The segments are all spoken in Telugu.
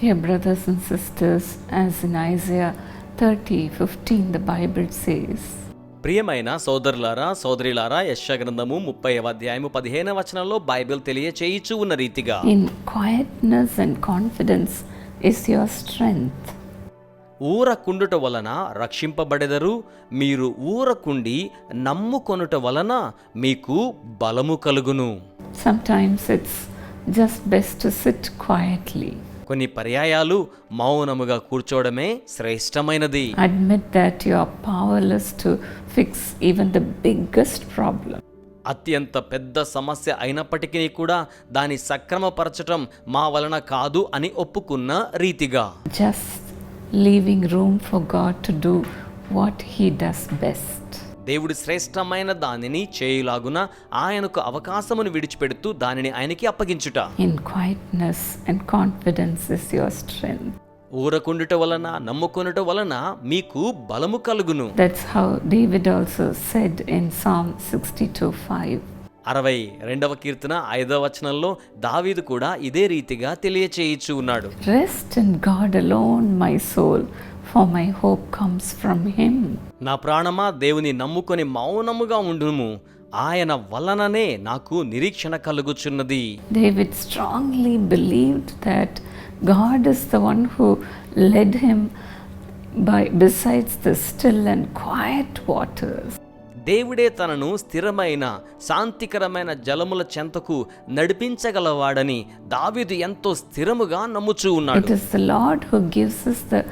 Dear brothers and sisters, as in Isaiah 30 15, the Bible says, ప్రియమైన సోదరులారా సోదరిలారా యశ గ్రంథము ముప్పై అధ్యాయము పదిహేన వచనంలో బైబిల్ తెలియచేయిచు ఉన్న రీతిగా In quietness and confidence is your strength. ఊరకుండుట వలన రక్షింపబడెదరు మీరు ఊరకుండి నమ్ముకొనుట వలన మీకు బలము కలుగును Sometimes it's just best to sit quietly. కొన్ని పర్యాయాలు మౌనముగా కూర్చోవడమే శ్రేష్టమైనది. Admit that you fix even the biggest problem అత్యంత పెద్ద సమస్య అయినప్పటికీ కూడా దాని సక్రమపరచటం మా వలన కాదు అని ఒప్పుకున్న రీతిగా. Just leaving room for God to do what he does best దేవుడి శ్రేష్టమైన దానిని చేయులాగున ఆయనకు అవకాశమును విడిచిపెడుతూ దానిని ఆయనకి అప్పగించుట In quietness and confidence is your strength. ఊరకుండుట వలన నమ్ముకొనుట వలన మీకు బలము కలుగును That's how David also said in Psalm 62 5. అరవై రెండవ కీర్తన ఐదవ వచనంలో దావీదు కూడా ఇదే రీతిగా తెలియచేయిచు ఉన్నాడు Rest in God alone, my soul, for my hope comes from him నా ప్రాణమా దేవుని నమ్ముకొని మౌనముగా ఉండుము. ఆయన వలననే నాకు నిరీక్షణ కలుగుచున్నది. David strongly believed that God is the one who led him by besides the still and quiet waters దేవుడే తనను స్థిరమైన శాంతికరమైన జలముల చెంతకు నడిపించగలవాడని దావిదు ఎంతో స్థిరముగా నమ్ముచూ ఉన్నాడు. It is the Lord who gives is the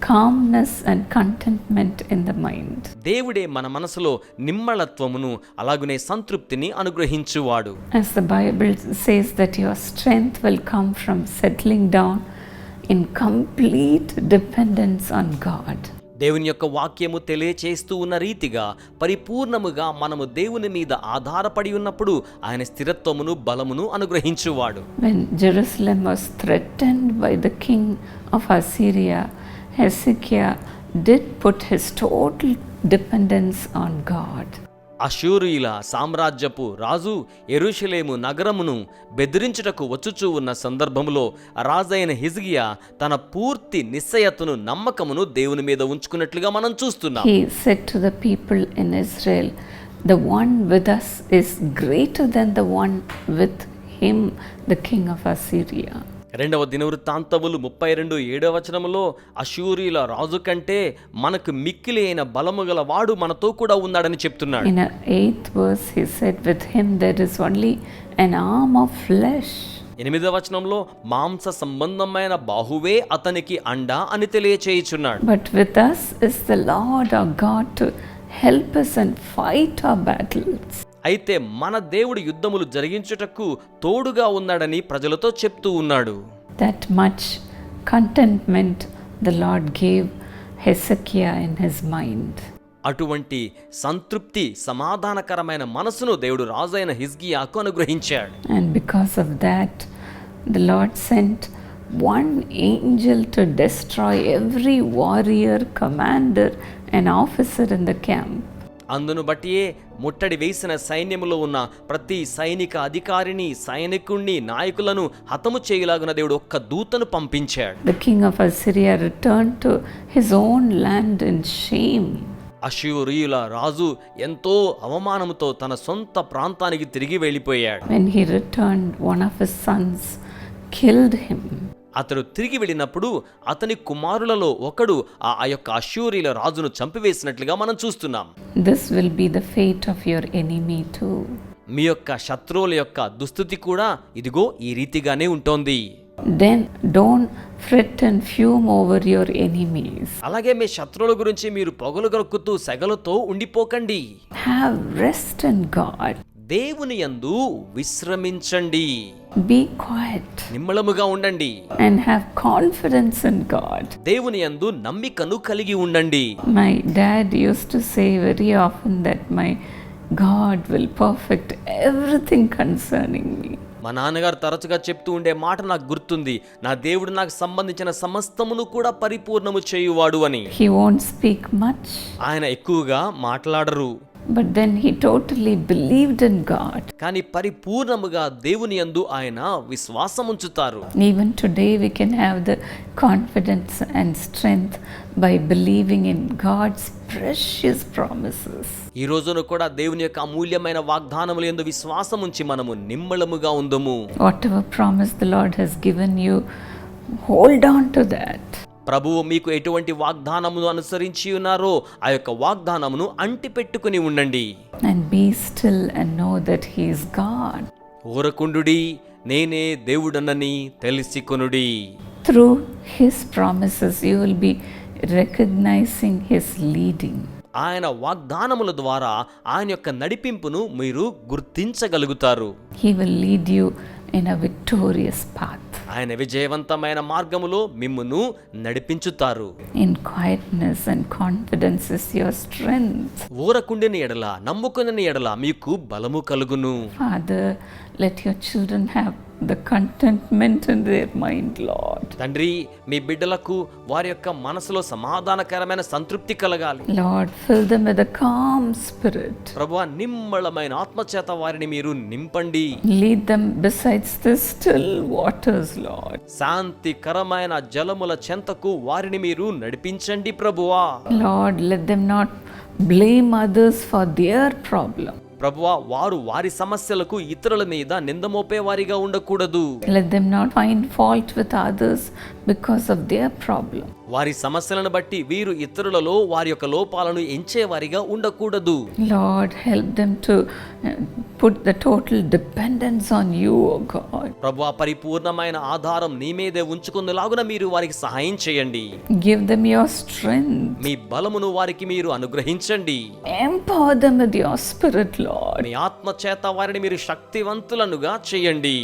calmness and contentment in the mind. దేవుడే మన మనసులో నిమ్మళత్వమును అలాగునే సంతృప్తిని అనుగ్రహించువాడు As the Bible says that your strength will come from settling down in complete dependence on God. దేవుని యొక్క వాక్యము తెలియచేస్తూ ఉన్న రీతిగా పరిపూర్ణముగా మనము దేవుని మీద ఆధారపడి ఉన్నప్పుడు ఆయన స్థిరత్వమును బలమును అనుగ్రహించువాడు When Jerusalem was threatened by the king of Assyria, Hezekiah did put his total dependence on God అశూరియుల సామ్రాజ్యపు రాజు ఎరుషలేము నగరమును బెదిరించుటకు వచ్చుచూ ఉన్న సందర్భంలో రాజైన హిజ్గియా తన పూర్తి నిశ్చయతను నమ్మకమును దేవుని మీద ఉంచుకున్నట్లుగా మనం చూస్తున్నాం. He set to the people in Israel the one with us is greater then the one with him the king of Assyria రెండవ దినవృత్తాంతములు ముప్పై రెండు ఏడవ వచనములో అశూరియుల రాజు కంటే మనకు మిక్కిలి అయిన బలము గల వాడు మనతో కూడా ఉన్నాడని చెప్తున్నాడు a eighth verse, he said, With him there is only an arm of flesh. ఎనిమిదవ వచనంలో మాంస సంబంధమైన బాహువే అతనికి అండ అని తెలియచేయుచున్నాడు But with us is the Lord our God to help us and fight our battles. అయితే మన దేవుడు యుద్ధములు జరిగించుటకు తోడుగా ఉన్నాడని ప్రజలతో చెప్తూ ఉన్నాడు. That much contentment the Lord gave Hezekiah in his mind అటువంటి సంతృప్తి సమాధానకరమైన మనసును దేవుడు రాజైన హిజ్గియాకు అనుగ్రహించాడు. And because of that the Lord sent one angel to destroy every warrior commander and officer in the camp అందును బట్టియే ముట్టడి వేసిన సైన్యములో ఉన్న ప్రతి సైనిక అధికారిని సైనికుణ్ణి నాయకులను హతము చేయలాగున దేవుడు ఒక్క దూతను పంపించాడు The king of Assyria returned to his own land in shame. అశూరియుల రాజు ఎంతో అవమానముతో తన సొంత ప్రాంతానికి తిరిగి వెళ్ళిపోయాడు When he returned, one of his sons killed him. అతడు తిరిగి వెళ్ళినప్పుడు అతని కుమారులలో ఒకడు ఆ యొక్క అశూరియుల రాజును చంపివేసినట్లుగా మనం చూస్తున్నాం This will be the fate of your enemy too. మీ యొక్క శత్రువుల యొక్క దుస్థితి కూడా ఇదిగో ఈ రీతిగానే ఉంటోంది Then don't fret and fume over your enemies. అలాగే మీ శత్రువుల గురించి మీరు పొగలు గరుక్కుతూ సెగలతో ఉండిపోకండి Have rest in God. దేవుని యందు విశ్రమించండి. బీ క్వైట్ నిమ్మలముగా ఉండండి. And have confidence in God దేవుని యందు నమ్మికను కలిగి ఉండండి. My dad uses to say very often that my God will perfect everything concerning me మా నాన్నగారు తరచుగా చెప్తూ ఉండే మాట నాకు గుర్తుంది. నా దేవుడు నాకు సంబంధించిన సమస్తమును కూడా పరిపూర్ణము చేయువాడు అని. హీ వోంట్ స్పీక్ మచ్ ఆయన ఎక్కువగా మాట్లాడరు. But then he totally believed in God కానీ పరిపూర్ణముగా దేవుని యందు ఆయన విశ్వాసం ఉంచుతారు. Even today we can have the confidence and strength by believing in God's precious promises ఈ రోజున కూడా దేవుని యొక్క అమూల్యమైన వాగ్దానముల యందు విశ్వాసం ఉంచి మనము నిమ్మళముగా ఉందము. Whatever promise the Lord has given you hold on to that ప్రభువు మీకు ఎటువంటి వాగ్దానమును అనుసరించి ఉన్నారో ఆ యొక్క వాగ్దానమును అంటిపెట్టుకుని ఉండండి. ఊరకుండుడి నేనే దేవుడనని తెలిసికొనుడి. Through his promises you will be recognizing his leading ఆయన వాగ్దానముల ద్వారా ఆయన యొక్క నడిపింపును మీరు గుర్తించగలుగుతారు. He will lead you in a victorious path ఆయన విజయవంతమైన మార్గములో మిమ్మును నడిపించుతారు. In quietness and confidence your strength ఊరకుండిన ఎడల నమ్ముకుని ఎడల మీకు బలము కలుగును. Father let your children have the contentment in their mind Lord తండ్రి మీ బిడ్డలకు వారి యొక్క మనసులో సమాధానకరమైన సంతృప్తి కలగాలి. Lord fill them with the calm spirit ప్రభువా నిమ్మళమైన ఆత్మచేత వారిని మీరు నింపండి. Lead them besides the still waters Lord శాంతికరమైన జలముల చెంతకు వారిని మీరు నడిపించండి ప్రభువా. Lord let them not blame others for their problem ప్రభువా వారు వారి సమస్యలకు ఇతరుల మీద నిందమోపే వారిగా ఉండకూడదు Let them not find fault with others because of their problem. వారి సమస్యలను బట్టి వీరు ఇతరులలో వారి యొక్క లోపాలను ఎంచేవారిగా ఉండకూడదు Lord, help them to uh, put the total dependence on you, O God. ప్రభువా పరిపూర్ణమైన ఆధారం నీ మీదే ఉంచుకునేలాగున మీరు వారికి సహాయం చేయండి Give them your strength. మీ బలమును వారికి మీరు అనుగ్రహించండి Empower them with your spirit, Lord. మీ ఆత్మ చేత వారిని మీరు శక్తివంతులనుగా చేయండి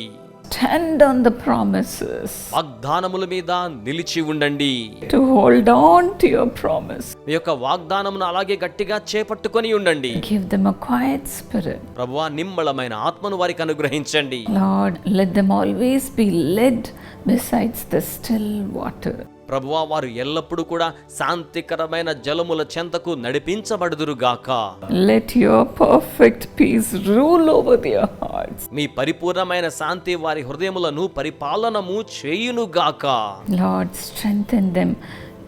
Stand on the promises. వాగ్దానముల మీద నిలిచి ఉండండి To hold on to your promise. మీ యొక్క వాగ్దానమును అలాగే గట్టిగా చేపట్టుకొని ఉండండి Give them a quiet spirit. ప్రభువా నిమ్మళమైన ఆత్మను వారికి అనుగ్రహించండి Lord, let them always be led besides the still water. ప్రభువా వారు ఎల్లప్పుడూ కూడా శాంతికరమైన జలముల చెంతకు నడిపించబడుదురుగాక Let your perfect peace rule over their మీ పరిపూర్ణమైన శాంతి వారి హృదయములను పరిపాలనము చేయును గాక Lord strengthen them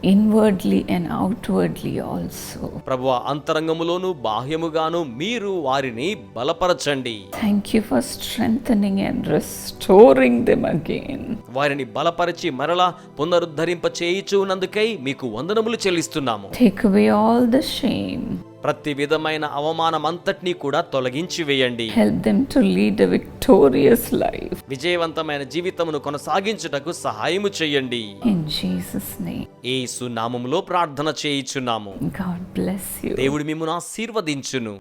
inwardly and outwardly also ప్రభు అంతరంగములోను బాహ్యముగాను మీరు వారిని బలపరచండి. Thank you for strength and restoring them again వారిని బలపరిచి మరలా పునరుద్ధరింప చేయించున్నందుకై మీకు వందనములు చెల్లిస్తున్నాము. Take away all the shame ప్రతి విధమైన అవమానం అంతటినీ కూడా తొలగించి వేయండి. Help them to lead a victorious life. విజయవంతమైన జీవితమును కొనసాగించుటకు సహాయము చేయండి. In Jesus' name, ఏసు నామములో ప్రార్థన చేయిచున్నాము. God bless you. దేవుడు మిమ్మును ఆశీర్వదించును.